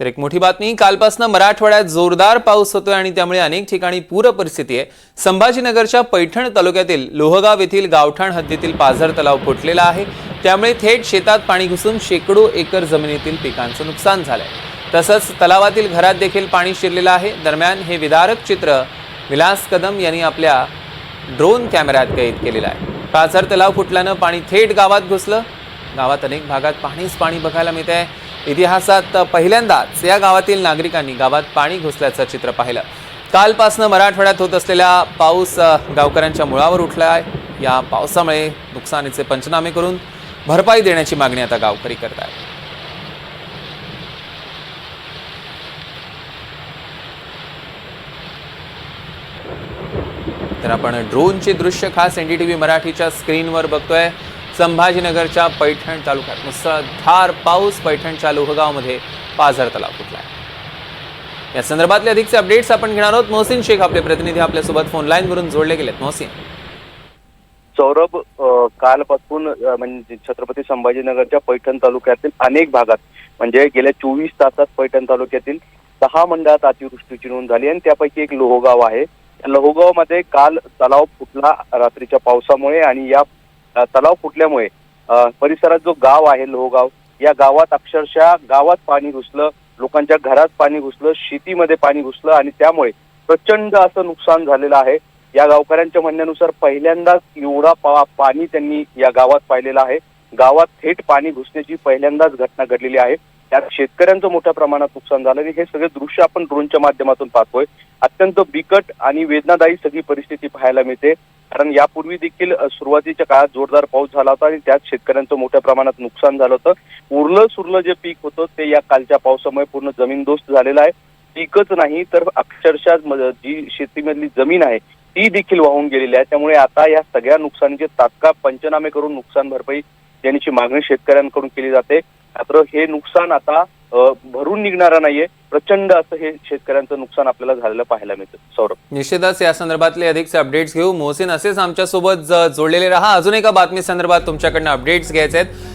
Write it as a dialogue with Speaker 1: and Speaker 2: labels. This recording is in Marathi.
Speaker 1: तर एक मोठी बातमी कालपासून मराठवाड्यात जोरदार पाऊस होतोय आणि त्यामुळे अनेक ठिकाणी पूर परिस्थिती आहे. संभाजीनगरच्या पैठण तालुक्यातील लोहगाव येथील गावठाण हद्दीतील पाझर तलाव फुटलेला आहे. त्यामुळे थेट शेतात पाणी घुसून शेकडो एकर जमिनीतील पिकांचं नुकसान झालंय. तसंच तलावातील घरात देखील पाणी शिरलेलं आहे. दरम्यान हे विदारक चित्र विलास कदम यांनी आपल्या ड्रोन कॅमेऱ्यात कैद केलेलं आहे. पाझर तलाव फुटल्यानं पाणी थेट गावात घुसलं. गावात अनेक भागात पाणीच पाणी बघायला मिळत आहे इतिहासात पहिल्यांदाच या गावातील नागरिकांनी गावात पाणी घुसल्याचं चित्र पाहिलं. कालपासनं मराठवाड्यात होत असलेला पाऊस गावकऱ्यांच्या मुळावर उठला आहे. या पावसामुळे नुकसानीचे पंचनामे करून भरपाई देण्याची मागणी आता गावकरी करत आहेत. तर आपण ड्रोनचे दृश्य खास एन डी टी व्ही मराठीच्या स्क्रीनवर बघतोय. संभाजीनगरच्या पैठण तालुक्यात मुसळधार पाऊस पैठणच्या लोहगावमध्ये पाझर तलाव फुटला या संदर्भातले अधिकचे अपडेट्स आपण घेणार आहोत. मोहसिन शेख आपले प्रतिनिधी आपल्यासोबत फोन लाईनवरून जोडले गेलेत. मोहसिन.
Speaker 2: सौरभ कालपासून म्हणजे छत्रपती संभाजीनगरच्या पैठण तालुक्यातील अनेक भागात म्हणजे गेल्या चोवीस तासात पैठण तालुक्यातील सहा मंडळात अतिवृष्टीची नोंद झाली आणि त्यापैकी एक लोहगाव आहे. लोहगावमध्ये काल तलाव फुटला रात्रीच्या पावसामुळे आणि या तलाव फुटल्यामुळे परिसरात जो गाव आहे लोहगाव या गावात अक्षरशः गावात पाणी घुसलं लोकांच्या घरात पाणी घुसलं शेतीमध्ये पाणी घुसलं आणि त्यामुळे प्रचंड असं नुकसान झालेलं आहे. या गावकऱ्यांच्या म्हणण्यानुसार पहिल्यांदाच एवढा पा पाणी त्यांनी या गावात पाहिलेलं आहे. गावात थेट पाणी घुसण्याची पहिल्यांदाच घटना घडलेली आहे. त्यात शेतकऱ्यांचं मोठ्या प्रमाणात नुकसान झालं आणि हे सगळे दृश्य आपण ड्रोनच्या माध्यमातून पाहतोय. अत्यंत बिकट आणि वेदनादायी सगळी परिस्थिती पाहायला मिळते. कारण यापूर्वी देखील सुरुवातीच्या काळात जोरदार पाऊस झाला होता आणि त्यात शेतकऱ्यांचं मोठ्या प्रमाणात नुकसान झालं होतं. उरलं सुरलं जे पीक होतं ते या कालच्या पावसामुळे पूर्ण जमीनदोस्त झालेलं आहे. पीकच नाही तर अक्षरशः जी शेतीमधली जमीन आहे ती देखील वाहून गेलेली आहे. त्यामुळे आता या सगळ्या नुकसानीचे तात्काळ पंचनामे करून नुकसान भरपाई देण्याची मागणी शेतकऱ्यांकडून केली जाते. मात्र हे नुकसान आता भरून निघणार नाहीये. प्रचंड असं हे शेतकऱ्यांचं नुकसान आपल्याला झालेलं पाहायला मिळतं. सौरभ.
Speaker 1: निश्चितच या संदर्भातले अधिकचे अपडेट्स घेऊ. मोहसिन असेच आमच्यासोबत सोबत जोडलेले राहा. अजून एका बातमी संदर्भात तुमच्याकडनं अपडेट्स घ्यायचे आहेत.